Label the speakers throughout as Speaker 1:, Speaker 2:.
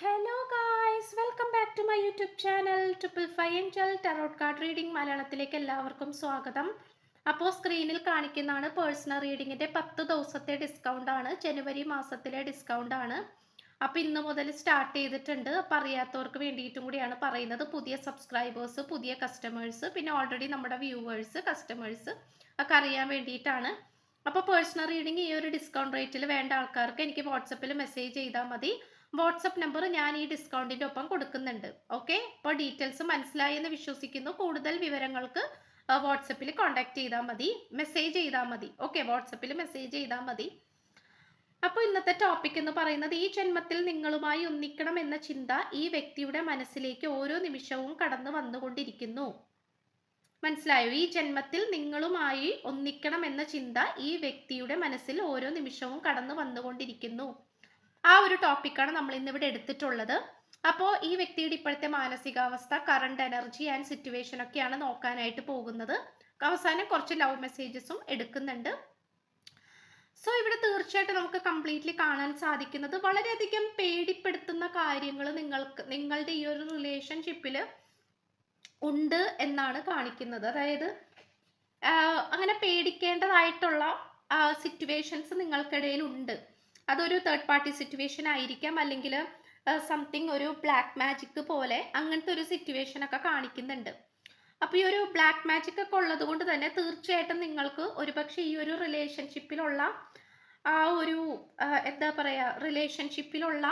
Speaker 1: Hello guys welcome back to my YouTube channel triple five angel tarot card reading മലയാളത്തിലേക്ക് എല്ലാവർക്കും സ്വാഗതം. അപ്പോൾ സ്ക്രീനിൽ കാണിക്കുന്നതാണ് പേഴ്സണൽ റീഡിങ്ങിന്റെ പത്ത് ദിവസത്തെ ഡിസ്കൗണ്ട് ആണ്. ജനുവരി മാസത്തിലെ ഡിസ്കൗണ്ട് ആണ്. അപ്പോൾ ഇന്ന് മുതൽ സ്റ്റാർട്ട് ചെയ്തിട്ടുണ്ട്. അപ്പോൾ അറിയാത്തവർക്ക് വേണ്ടിയിട്ടും കൂടിയാണ് പറയുന്നത്. പുതിയ സബ്സ്ക്രൈബേഴ്സ് പുതിയ കസ്റ്റമേഴ്സ് പിന്നെ ഓൾറെഡി നമ്മുടെ വ്യൂവേഴ്സ് കസ്റ്റമേഴ്സ് ഒക്കെ അറിയാൻ വേണ്ടിയിട്ടാണ്. അപ്പോൾ പേഴ്സണൽ റീഡിംഗ് ഈ ഒരു ഡിസ്കൗണ്ട് റേറ്റിൽ വേണ്ട ആൾക്കാർക്ക് എനിക്ക് വാട്സപ്പിൽ മെസ്സേജ് ചെയ്താൽ മതി. വാട്സപ്പ് നമ്പർ ഞാൻ ഈ ഡിസ്കൗണ്ടിന്റെ ഒപ്പം കൊടുക്കുന്നുണ്ട്. ഓക്കെ അപ്പോൾ ഡീറ്റെയിൽസ് മനസ്സിലായി എന്ന് വിശ്വസിക്കുന്നു. കൂടുതൽ വിവരങ്ങൾക്ക് വാട്സപ്പിൽ കോൺടാക്ട് ചെയ്താൽ മതി. മെസ്സേജ് ചെയ്താൽ മതി. ഓക്കെ വാട്സപ്പിൽ മെസ്സേജ് ചെയ്താൽ മതി. അപ്പോൾ ഇന്നത്തെ ടോപ്പിക് എന്ന് പറയുന്നത് ഈ ജന്മത്തിൽ നിങ്ങളുമായി ഒന്നിക്കണം എന്ന ചിന്ത ഈ വ്യക്തിയുടെ മനസ്സിലേക്ക് ഓരോ നിമിഷവും കടന്നു വന്നുകൊണ്ടിരിക്കുന്നു. മനസ്സിലായോ? ഈ ജന്മത്തിൽ നിങ്ങളുമായി ഒന്നിക്കണം എന്ന ചിന്ത ഈ വ്യക്തിയുടെ മനസ്സിൽ ഓരോ നിമിഷവും കടന്നു വന്നുകൊണ്ടിരിക്കുന്നു. ആ ഒരു ടോപ്പിക്കാണ് നമ്മൾ ഇന്നിവിടെ എടുത്തിട്ടുള്ളത്. അപ്പോൾ ഈ വ്യക്തിയുടെ ഇപ്പോഴത്തെ മാനസികാവസ്ഥ കറണ്ട് എനർജി ആൻഡ് സിറ്റുവേഷൻ ഒക്കെയാണ് നോക്കാനായിട്ട് പോകുന്നത്. അവസാനം കുറച്ച് ലവ് മെസ്സേജസും എടുക്കുന്നുണ്ട്. സോ ഇവിടെ തീർച്ചയായിട്ടും നമുക്ക് കംപ്ലീറ്റ്ലി കാണാൻ സാധിക്കുന്നത് വളരെയധികം പേടിപ്പെടുത്തുന്ന കാര്യങ്ങൾ നിങ്ങൾക്ക് നിങ്ങളുടെ ഈ ഒരു റിലേഷൻഷിപ്പിൽ ഉണ്ട് എന്നാണ് കാണിക്കുന്നത്. അതായത് അങ്ങനെ പേടിക്കേണ്ടതായിട്ടുള്ള സിറ്റുവേഷൻസ് നിങ്ങൾക്കിടയിൽ ഉണ്ട് അതൊരു തേർഡ് പാർട്ടി സിറ്റുവേഷൻ ആയിരിക്കാം. അല്ലെങ്കിൽ സംതിങ് ഒരു ബ്ലാക്ക് മാജിക് പോലെ അങ്ങനത്തെ ഒരു സിറ്റുവേഷൻ ഒക്കെ കാണിക്കുന്നുണ്ട്. അപ്പോൾ ഈ ഒരു ബ്ലാക്ക് മാജിക് ഒക്കെ ഉള്ളത് കൊണ്ട് തന്നെ തീർച്ചയായിട്ടും നിങ്ങൾക്ക് ഒരുപക്ഷെ ഈ ഒരു റിലേഷൻഷിപ്പിലുള്ള ആ ഒരു എന്താ പറയുക റിലേഷൻഷിപ്പിലുള്ള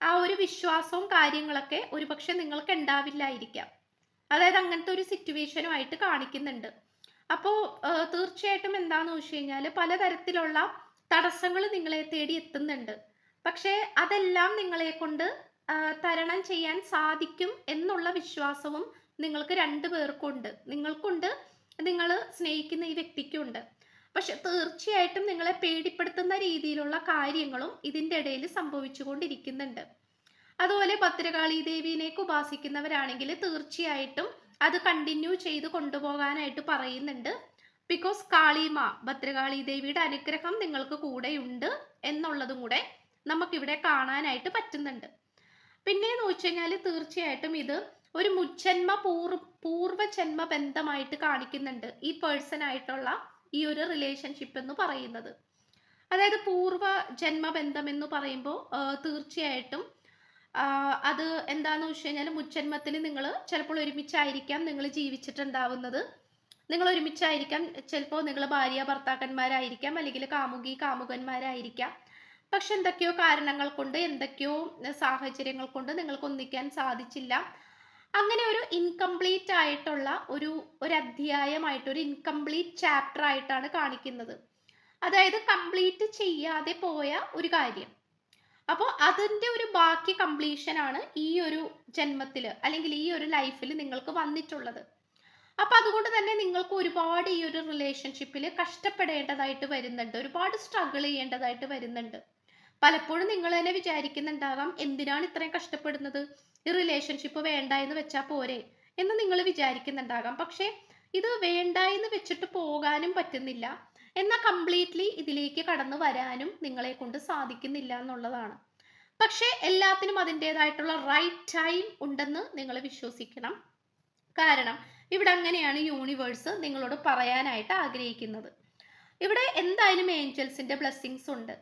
Speaker 1: ആ ഒരു വിശ്വാസവും കാര്യങ്ങളൊക്കെ ഒരുപക്ഷെ നിങ്ങൾക്ക് ഉണ്ടാവില്ലായിരിക്കാം. അതായത് അങ്ങനത്തെ ഒരു സിറ്റുവേഷനുമായിട്ട് കാണിക്കുന്നുണ്ട്. അപ്പോൾ തീർച്ചയായിട്ടും എന്താണെന്ന് വെച്ച് കഴിഞ്ഞാൽ പലതരത്തിലുള്ള തടസ്സങ്ങൾ നിങ്ങളെ തേടി എത്തുന്നുണ്ട്. പക്ഷേ അതെല്ലാം നിങ്ങളെ കൊണ്ട് തരണം ചെയ്യാൻ സാധിക്കും എന്നുള്ള വിശ്വാസവും നിങ്ങൾക്ക് രണ്ടു പേർക്കുണ്ട്. നിങ്ങൾക്കുണ്ട് നിങ്ങൾ സ്നേഹിക്കുന്ന ഈ വ്യക്തിക്കുണ്ട്. പക്ഷെ തീർച്ചയായിട്ടും നിങ്ങളെ പേടിപ്പെടുത്തുന്ന രീതിയിലുള്ള കാര്യങ്ങളും ഇതിന്റെ ഇടയിൽ സംഭവിച്ചുകൊണ്ടിരിക്കുന്നുണ്ട്. അതുപോലെ ഭദ്രകാളി ദേവീനേക്ക് ഉപാസിക്കുന്നവരാണെങ്കിൽ തീർച്ചയായിട്ടും അത് കണ്ടിന്യൂ ചെയ്ത് കൊണ്ടുപോകാനായിട്ട് പറയുന്നുണ്ട്. ബിക്കോസ് കാളിമ ഭദ്രകാളി ദേവിയുടെ അനുഗ്രഹം നിങ്ങൾക്ക് കൂടെയുണ്ട് എന്നുള്ളതും കൂടെ നമുക്കിവിടെ കാണാനായിട്ട് പറ്റുന്നുണ്ട്. പിന്നെയെന്ന് വെച്ച് കഴിഞ്ഞാൽ തീർച്ചയായിട്ടും ഇത് ഒരു മുജ്ജന്മ പൂർവ പൂർവജന്മ ബന്ധമായിട്ട് കാണിക്കുന്നുണ്ട് ഈ പേഴ്സൺ ആയിട്ടുള്ള ഈ ഒരു റിലേഷൻഷിപ്പ് എന്ന് പറയുന്നത്. അതായത് പൂർവ ജന്മ ബന്ധം എന്ന് പറയുമ്പോൾ തീർച്ചയായിട്ടും അത് എന്താന്ന് വെച്ച് കഴിഞ്ഞാൽ മുജ്ജന്മത്തിൽ നിങ്ങൾ ചിലപ്പോൾ ഒരുമിച്ചായിരിക്കാം നിങ്ങൾ ജീവിച്ചിട്ടുണ്ടാവുന്നത്. നിങ്ങൾ ഒരുമിച്ചായിരിക്കാം ചിലപ്പോൾ നിങ്ങൾ ഭാര്യ ഭർത്താക്കന്മാരായിരിക്കാം. അല്ലെങ്കിൽ കാമുകി കാമുകന്മാരായിരിക്കാം. പക്ഷെ എന്തൊക്കെയോ കാരണങ്ങൾ കൊണ്ട് എന്തൊക്കെയോ സാഹചര്യങ്ങൾ കൊണ്ട് നിങ്ങൾക്ക് ഒന്നിക്കാൻ സാധിച്ചില്ല. അങ്ങനെ ഒരു ഇൻകംപ്ലീറ്റ് ആയിട്ടുള്ള ഒരു ഒരു അധ്യായമായിട്ട് ഒരു ഇൻകംപ്ലീറ്റ് ചാപ്റ്റർ ആയിട്ടാണ് കാണിക്കുന്നത്. അതായത് കംപ്ലീറ്റ് ചെയ്യാതെ പോയ ഒരു കാര്യം. അപ്പോൾ അതിന്റെ ഒരു ബാക്കി കംപ്ലീഷൻ ആണ് ഈ ഒരു ജന്മത്തിൽ അല്ലെങ്കിൽ ഈ ഒരു ലൈഫിൽ നിങ്ങൾക്ക് വന്നിട്ടുള്ളത്. അപ്പൊ അതുകൊണ്ട് തന്നെ നിങ്ങൾക്ക് ഒരുപാട് ഈ ഒരു റിലേഷൻഷിപ്പിൽ കഷ്ടപ്പെടേണ്ടതായിട്ട് വരുന്നുണ്ട്. ഒരുപാട് സ്ട്രഗിൾ ചെയ്യേണ്ടതായിട്ട് വരുന്നുണ്ട്. പലപ്പോഴും നിങ്ങൾ തന്നെ വിചാരിക്കുന്നുണ്ടാകാം എന്തിനാണ് ഇത്രയും കഷ്ടപ്പെടുന്നത്? ഈ റിലേഷൻഷിപ്പ് വേണ്ട എന്ന് വെച്ചാൽ പോരെ എന്ന് നിങ്ങൾ വിചാരിക്കുന്നുണ്ടാകാം. പക്ഷേ ഇത് വേണ്ട എന്ന് വെച്ചിട്ട് പോകാനും പറ്റുന്നില്ല. എന്നാൽ കംപ്ലീറ്റ്ലി ഇതിലേക്ക് കടന്നു വരാനും നിങ്ങളെ കൊണ്ട് സാധിക്കുന്നില്ല എന്നുള്ളതാണ്. പക്ഷേ എല്ലാത്തിനും അതിന്റെതായിട്ടുള്ള റൈറ്റ് ടൈം ഉണ്ടെന്ന് നിങ്ങൾ വിശ്വസിക്കണം. കാരണം ഇവിടെ അങ്ങനെയാണ് യൂണിവേഴ്സ് നിങ്ങളോട് പറയാനായിട്ട് ആഗ്രഹിക്കുന്നത്. ഇവിടെ എന്തായാലും ഏഞ്ചൽസിന്റെ ബ്ലെസ്സിങ്സ് ഉണ്ട്.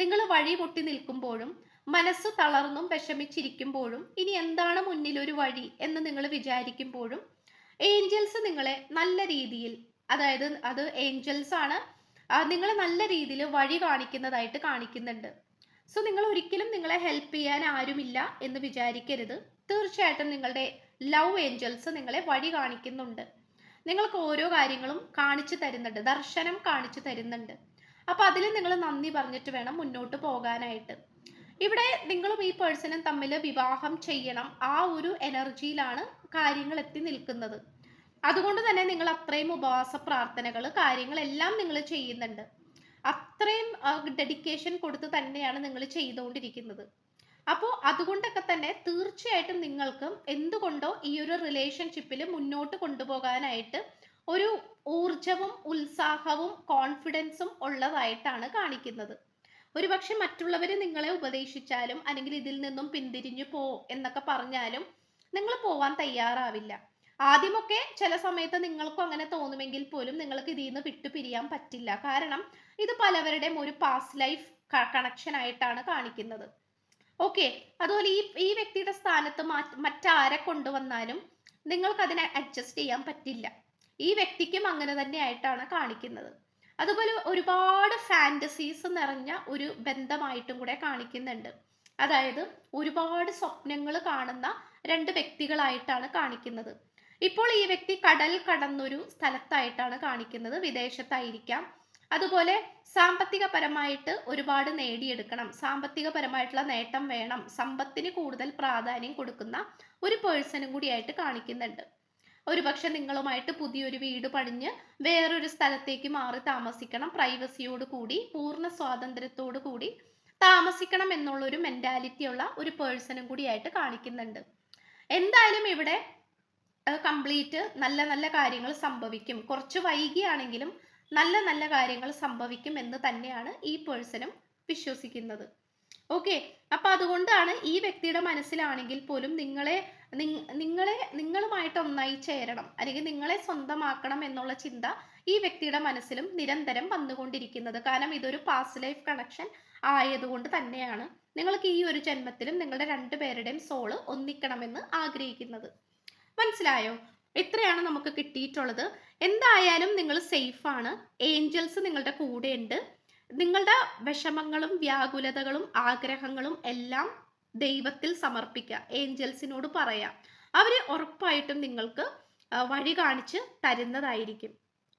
Speaker 1: നിങ്ങൾ വഴി പൊട്ടി നിൽക്കുമ്പോഴും മനസ്സ് തളർന്നും വിഷമിച്ചിരിക്കുമ്പോഴും ഇനി എന്താണ് മുന്നിൽ ഒരു വഴി എന്ന് നിങ്ങൾ വിചാരിക്കുമ്പോഴും ഏഞ്ചൽസ് നിങ്ങളെ നല്ല രീതിയിൽ അതായത് അത് ഏഞ്ചൽസ് ആണ് നിങ്ങളെ നല്ല രീതിയിൽ വഴി കാണിക്കുന്നതായിട്ട് കാണിക്കുന്നുണ്ട്. സോ നിങ്ങൾ ഒരിക്കലും നിങ്ങളെ ഹെൽപ്പ് ചെയ്യാൻ ആരുമില്ല എന്ന് വിചാരിക്കരുത്. തീർച്ചയായിട്ടും നിങ്ങളുടെ ലവ് ഏഞ്ചൽസ് നിങ്ങളെ വഴി കാണിക്കുന്നുണ്ട്. നിങ്ങൾക്ക് ഓരോ കാര്യങ്ങളും കാണിച്ചു തരുന്നുണ്ട്. ദർശനം കാണിച്ചു തരുന്നുണ്ട്. അപ്പോൾ അതിൽ നിങ്ങൾ നന്ദി പറഞ്ഞിട്ട് വേണം മുന്നോട്ട് പോകാനായിട്ട്. ഇവിടെ നിങ്ങളും ഈ പേഴ്സണും തമ്മിൽ വിവാഹം ചെയ്യണം. ആ ഒരു എനർജിയിലാണ് കാര്യങ്ങൾ എത്തി നിൽക്കുന്നത്. അതുകൊണ്ട് തന്നെ നിങ്ങൾ അത്രയും ഉപവാസ പ്രാർത്ഥനകൾ കാര്യങ്ങളെല്ലാം നിങ്ങൾ ചെയ്യുന്നുണ്ട്. അത്രയും ഡെഡിക്കേഷൻ കൊടുത്ത് തന്നെയാണ് നിങ്ങൾ ചെയ്തുകൊണ്ടിരിക്കുന്നത്. അപ്പോൾ അതുകൊണ്ടൊക്കെ തന്നെ തീർച്ചയായിട്ടും നിങ്ങൾക്ക് എന്തുകൊണ്ടോ ഈ ഒരു റിലേഷൻഷിപ്പിൽ മുന്നോട്ട് കൊണ്ടുപോകാനായിട്ട് ഒരു ഊർജവും ഉത്സാഹവും കോൺഫിഡൻസും ഉള്ളതായിട്ടാണ് കാണിക്കുന്നത്. ഒരുപക്ഷെ മറ്റുള്ളവർ നിങ്ങളെ ഉപദേശിച്ചാലും അല്ലെങ്കിൽ ഇതിൽ നിന്നും പിന്തിരിഞ്ഞു പോ എന്നൊക്കെ പറഞ്ഞാലും നിങ്ങൾ പോവാൻ തയ്യാറാവില്ല. ആദ്യമൊക്കെ ചില സമയത്ത് നിങ്ങൾക്കും അങ്ങനെ തോന്നുമെങ്കിൽ പോലും നിങ്ങൾക്ക് ഇതിൽ നിന്ന് വിട്ടുപിരിയാൻ പറ്റില്ല. കാരണം ഇത് പലവരുടെയും ഒരു പാസ്റ്റ് ലൈഫ് കണക്ഷൻ ആയിട്ടാണ് കാണിക്കുന്നത്. ഓക്കെ. അതുപോലെ ഈ ഈ വ്യക്തിയുടെ സ്ഥാനത്ത് മറ്റാരെ കൊണ്ടുവന്നാലും നിങ്ങൾക്ക് അതിനെ അഡ്ജസ്റ്റ് ചെയ്യാൻ പറ്റില്ല. ഈ വ്യക്തിക്കും അങ്ങനെ തന്നെ ആയിട്ടാണ് കാണിക്കുന്നത്. അതുപോലെ ഒരുപാട് ഫാന്റസീസ് നിറഞ്ഞ ഒരു ബന്ധമായിട്ടും കൂടെ കാണിക്കുന്നുണ്ട്. അതായത് ഒരുപാട് സ്വപ്നങ്ങൾ കാണുന്ന രണ്ട് വ്യക്തികളായിട്ടാണ് കാണിക്കുന്നത്. ഇപ്പോൾ ഈ വ്യക്തി കടൽ കടന്നൊരു സ്ഥലത്തായിട്ടാണ് കാണിക്കുന്നത്. വിദേശത്തായിരിക്കാം. അതുപോലെ സാമ്പത്തികപരമായിട്ട് ഒരുപാട് നേടിയെടുക്കണം. സാമ്പത്തികപരമായിട്ടുള്ള നേട്ടം വേണം. സമ്പത്തിന് കൂടുതൽ പ്രാധാന്യം കൊടുക്കുന്ന ഒരു പേഴ്സണും കൂടിയായിട്ട് കാണിക്കുന്നുണ്ട്. ഒരുപക്ഷെ നിങ്ങളുമായിട്ട് പുതിയൊരു വീട് പണിഞ്ഞ് വേറൊരു സ്ഥലത്തേക്ക് മാറി താമസിക്കണം. പ്രൈവസിയോട് കൂടി പൂർണ സ്വാതന്ത്ര്യത്തോടു കൂടി താമസിക്കണം എന്നുള്ളൊരു മെന്റാലിറ്റി ഉള്ള ഒരു പേഴ്സണും കൂടിയായിട്ട് കാണിക്കുന്നുണ്ട്. എന്തായാലും ഇവിടെ കംപ്ലീറ്റ് നല്ല നല്ല കാര്യങ്ങൾ സംഭവിക്കും. കുറച്ച് വൈകിയാണെങ്കിലും നല്ല നല്ല കാര്യങ്ങൾ സംഭവിക്കും എന്ന് തന്നെയാണ് ഈ പേഴ്സണും വിശ്വസിക്കുന്നത്. ഓക്കെ അപ്പൊ അതുകൊണ്ടാണ് ഈ വ്യക്തിയുടെ മനസ്സിലാണെങ്കിൽ പോലും നിങ്ങളെ നിങ്ങളെ നിങ്ങളുമായിട്ട് ഒന്നായി ചേരണം. അല്ലെങ്കിൽ നിങ്ങളെ സ്വന്തമാക്കണം എന്നുള്ള ചിന്ത ഈ വ്യക്തിയുടെ മനസ്സിലും നിരന്തരം വന്നുകൊണ്ടിരിക്കുന്നത്. കാരണം ഇതൊരു പാസ്റ്റ് ലൈഫ് കണക്ഷൻ ആയതുകൊണ്ട് തന്നെയാണ് നിങ്ങൾക്ക് ഈ ഒരു ജന്മത്തിലും നിങ്ങളുടെ രണ്ടുപേരുടെയും സോൾ ഒന്നിക്കണമെന്ന് ആഗ്രഹിക്കുന്നത്. മനസ്സിലായോ? ഇത്രയാണ് നമുക്ക് കിട്ടിയിട്ടുള്ളത്. എന്തായാലും നിങ്ങൾ സേഫ് ആണ്. ഏഞ്ചൽസ് നിങ്ങളുടെ കൂടെയുണ്ട്. നിങ്ങളുടെ വിഷമങ്ങളും വ്യാകുലതകളും ആഗ്രഹങ്ങളും എല്ലാം ദൈവത്തിൽ സമർപ്പിക്കുക. ഏഞ്ചൽസിനോട് പറയാം. അവരെ ഉറപ്പായിട്ടും നിങ്ങൾക്ക് വഴി കാണിച്ച് തരുന്നതായിരിക്കും.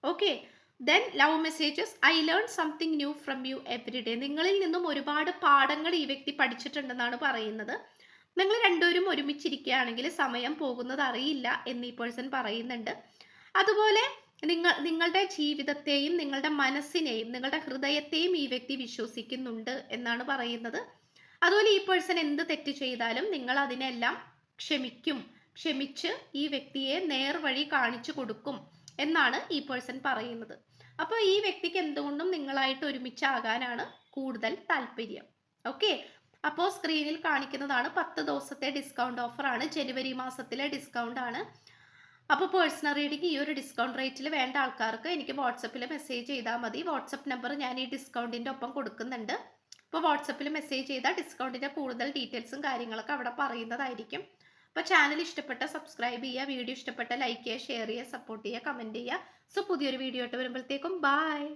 Speaker 1: Okay then love messages I learn something new from you every day നിങ്ങളിൽ നിന്നും ഒരുപാട് പാഠങ്ങൾ ഈ വ്യക്തി പഠിച്ചിട്ടുണ്ടെന്നാണ് പറയുന്നത്. നിങ്ങൾ രണ്ടുപേരും ഒരുമിച്ചിരിക്കുകയാണെങ്കിൽ സമയം പോകുന്നത് അറിയില്ല എന്ന് ഈ പേഴ്സൺ പറയുന്നുണ്ട്. അതുപോലെ നിങ്ങൾ നിങ്ങളുടെ ജീവിതത്തെയും നിങ്ങളുടെ മനസ്സിനെയും നിങ്ങളുടെ ഹൃദയത്തെയും ഈ വ്യക്തി വിശ്വസിക്കുന്നുണ്ട് എന്നാണ് പറയുന്നത്. അതുപോലെ ഈ പേഴ്സൺ എന്ത് തെറ്റ് ചെയ്താലും നിങ്ങൾ അതിനെല്ലാം ക്ഷമിക്കും ക്ഷമിച്ച് ഈ വ്യക്തിയെ നേർവഴി കാണിച്ചു കൊടുക്കും എന്നാണ് ഈ പേഴ്സൺ പറയുന്നത്. അപ്പോൾ ഈ വ്യക്തിക്ക് എന്തുകൊണ്ടും നിങ്ങളായിട്ട് ഒരുമിച്ചാകാനാണ് കൂടുതൽ താല്പര്യം. ഓക്കെ അപ്പോൾ സ്ക്രീനിൽ കാണിക്കുന്നതാണ് പത്ത് ദിവസത്തെ ഡിസ്കൗണ്ട് ഓഫർ ആണ്. ജനുവരി മാസത്തിലെ ഡിസ്കൗണ്ട് ആണ്. അപ്പോൾ പേഴ്സണൽ റീഡിംഗ് ഈ ഒരു ഡിസ്കൗണ്ട് റേറ്റിൽ വേണ്ട ആൾക്കാർക്ക് എനിക്ക് വാട്സപ്പിൽ മെസ്സേജ് ചെയ്താൽ മതി. വാട്സപ്പ് നമ്പർ ഞാൻ ഈ ഡിസ്കൗണ്ടിന്റെ ഒപ്പം കൊടുക്കുന്നുണ്ട്. അപ്പോൾ വാട്സപ്പിൽ മെസ്സേജ് ചെയ്താൽ ഡിസ്കൗണ്ടിന്റെ കൂടുതൽ ഡീറ്റെയിൽസും കാര്യങ്ങളൊക്കെ അവിടെ പറയുന്നതായിരിക്കും. അപ്പോൾ ചാനൽ ഇഷ്ടപ്പെട്ട സബ്സ്ക്രൈബ് ചെയ്യുക വീഡിയോ ഇഷ്ടപ്പെട്ട ലൈക്ക് ചെയ്യുക ഷെയർ ചെയ്യുക സപ്പോർട്ട് ചെയ്യുക കമന്റ് ചെയ്യുക. സോ പുതിയൊരു വീഡിയോ ആയിട്ട് വരുമ്പോഴത്തേക്കും ബായ്